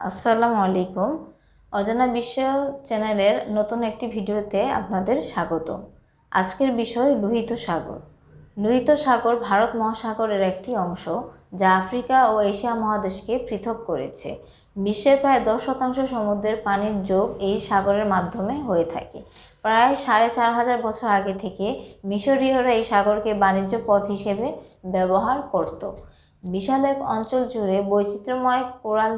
আসসালামু আলাইকুম। অজানা বিশ্ব চ্যানেলের নতুন একটি ভিডিওতে আপনাদের স্বাগত। আজকের বিষয় লোহিত সাগর। লোহিত সাগর ভারত মহাসাগরের একটি অংশ যা আফ্রিকা ও এশিয়া মহাদেশকে পৃথক করেছে। বিশ্বের প্রায় দশ শতাংশ সমুদ্রের পানির যোগ এই সাগরের মাধ্যমে হয়ে থাকে। প্রায় সাড়ে চার হাজার বছর আগে থেকে মিশরীয়রা এই সাগরকে বাণিজ্য পথ হিসেবে ব্যবহার করত। বিশাল এক অঞ্চল জুড়ে বৈচিত্র্যময় কোরাল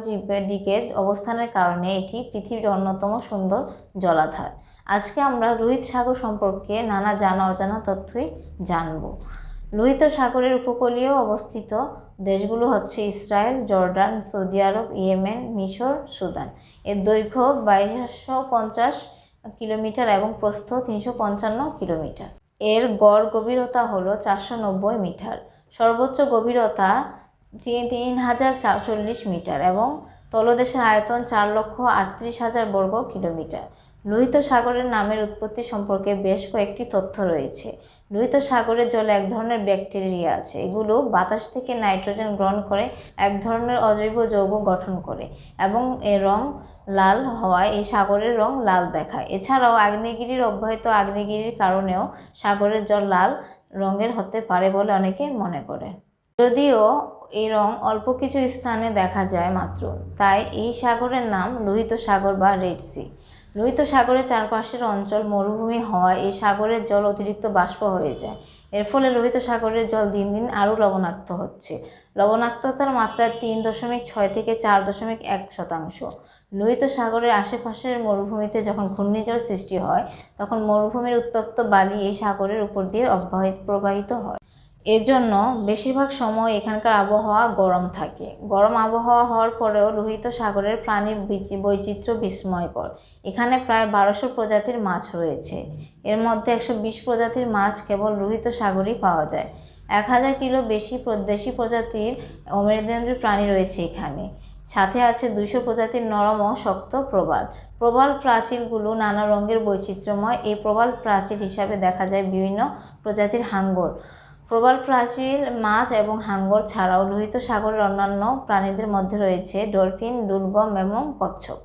দিকের অবস্থানের কারণে এটি পৃথিবীর অন্যতম সুন্দর জলাধার। আজকে আমরা লোহিত সাগর সম্পর্কে নানা জানা অজানা তথ্যই জানব। লোহিত সাগরের উপকূলীয় অবস্থিত দেশগুলো হচ্ছে Israel, Jordan, Saudi Arab, Yemen, মিশর, সুদান। এর দৈর্ঘ্য বাইশশো পঞ্চাশ কিলোমিটার এবং প্রস্থ তিনশো পঞ্চান্ন কিলোমিটার। এর গড় গভীরতা হলো চারশো নব্বই মিটার। সর্বোচ্চ গভীরতা তিন হাজার চারচল্লিশ মিটার এবং তলদেশের আয়তন চার লক্ষ আটত্রিশ হাজার বর্গ কিলোমিটার। লোহিত সাগরের নামের উৎপত্তি সম্পর্কে বেশ কয়েকটি তথ্য রয়েছে। লোহিত সাগরের জলে এক ধরনের ব্যাকটেরিয়া আছে। এগুলো বাতাস থেকে নাইট্রোজেন গ্রহণ করে, এক ধরনের অজৈব যৌগ গঠন করে এবং এর রং লাল হওয়ায় এই সাগরের রং লাল দেখায়। এছাড়াও আগ্নেয়গিরির অব্যাহত আগ্নেয়গিরির কারণেও সাগরের জল লাল রঙের হতে পারে বলে অনেকে মনে করে। যদিও এই রং অল্প কিছু স্থানে দেখা যায় মাত্র, তাই এই সাগরের নাম লোহিত সাগর বা রেড সি। লোহিত সাগরের চারপাশের অঞ্চল মরুভূমি হওয়ায় এই সাগরের জল অতিরিক্ত বাষ্প হয়ে যায়। এর ফলে লোহিত সাগরের জল দিন দিন আরও লবণাক্ত হচ্ছে। লবণাক্ততার মাত্রা তিন দশমিক ছয় থেকে চার দশমিক এক শতাংশ। লোহিত সাগরের আশেপাশের মরুভূমিতে যখন ঘূর্ণিঝড় সৃষ্টি হয়, তখন মরুভূমির উত্তপ্ত বালি এই সাগরের উপর দিয়ে অব্যাহত প্রবাহিত হয়। এজন্য বেশিরভাগ সময় এখানকার আবহাওয়া গরম থাকে। গরম আবহাওয়া হওয়ার পরেও লোহিত সাগরের প্রাণীর বিচি- বৈচিত্র্য বিস্ময়কর। এখানে প্রায় বারোশো প্রজাতির মাছ রয়েছে। এর মধ্যে একশো বিশ প্রজাতির মাছ কেবল লোহিত সাগরেই পাওয়া যায়। এক হাজার কিলো বেশি দেশি প্রজাতির অমেরুদণ্ডী প্রাণী রয়েছে এখানে। সাথে আছে দুইশো প্রজাতির নরম ও শক্ত প্রবাল। প্রবাল প্রাচীরগুলো নানা রঙের বৈচিত্র্যময়। এই প্রবাল প্রাচীর হিসাবে দেখা যায় বিভিন্ন প্রজাতির হাঙ্গর। প্রবাল প্রাচীর, মাছ এবং হাঙ্গর ছাড়াও লোহিত সাগরের অন্যান্য প্রাণীদের মধ্যে রয়েছে ডলফিন দুর্গম এবং কচ্ছপ।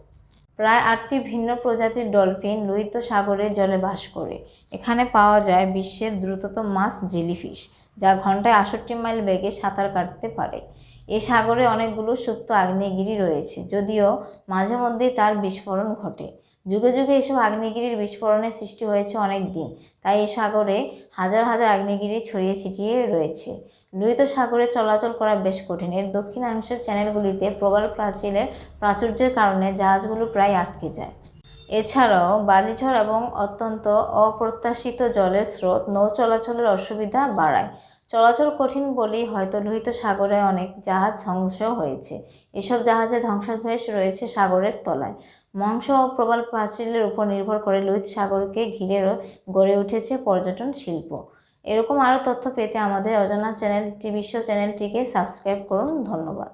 প্রায় আটটি ভিন্ন প্রজাতির ডলফিন লোহিত সাগরের জলে বাস করে। এখানে পাওয়া যায় বিশ্বের দ্রুততম মাছ জেলিফিশ, যা ঘন্টায় আষট্টি মাইল বেগে সাঁতার কাটতে পারে। এ সাগরে অনেকগুলো সুপ্ত আগ্নেয়গিরি রয়েছে, যদিও মাঝে মধ্যেই তার বিস্ফোরণ ঘটে। যুগে যুগে এসব আগ্নেয়গিরির বিস্ফোরণের সৃষ্টি হয়েছে অনেক দিন তাই এই সাগরে হাজার হাজার আগ্নেয়গিরি ছড়িয়ে ছিটিয়ে রয়েছে। লোহিত সাগরে চলাচল করা বেশ কঠিন। এর দক্ষিণাংশের চ্যানেলগুলিতে প্রবাল প্রাচীরের প্রাচুর্যের কারণে জাহাজগুলো প্রায় আটকে যায়। এছাড়াও বালিঝড় এবং অত্যন্ত অপ্রত্যাশিত জলের স্রোত নৌ চলাচলের অসুবিধা বাড়ায়। চলাচল কঠিন বলেই হয়তো লোহিত সাগরে অনেক জাহাজ ধ্বংস হয়েছে। এসব জাহাজে ধ্বংসাবশেষ রয়েছে সাগরের তলায়। মংস ও প্রবাল প্রাচীরের উপর নির্ভর করে লোহিত সাগরকে ঘিরে গড়ে উঠেছে পর্যটন শিল্প। এরকম আরও তথ্য পেতে আমাদের অজানা চ্যানেলটি, বিশ্ব চ্যানেলটিকে সাবস্ক্রাইব করুন। ধন্যবাদ।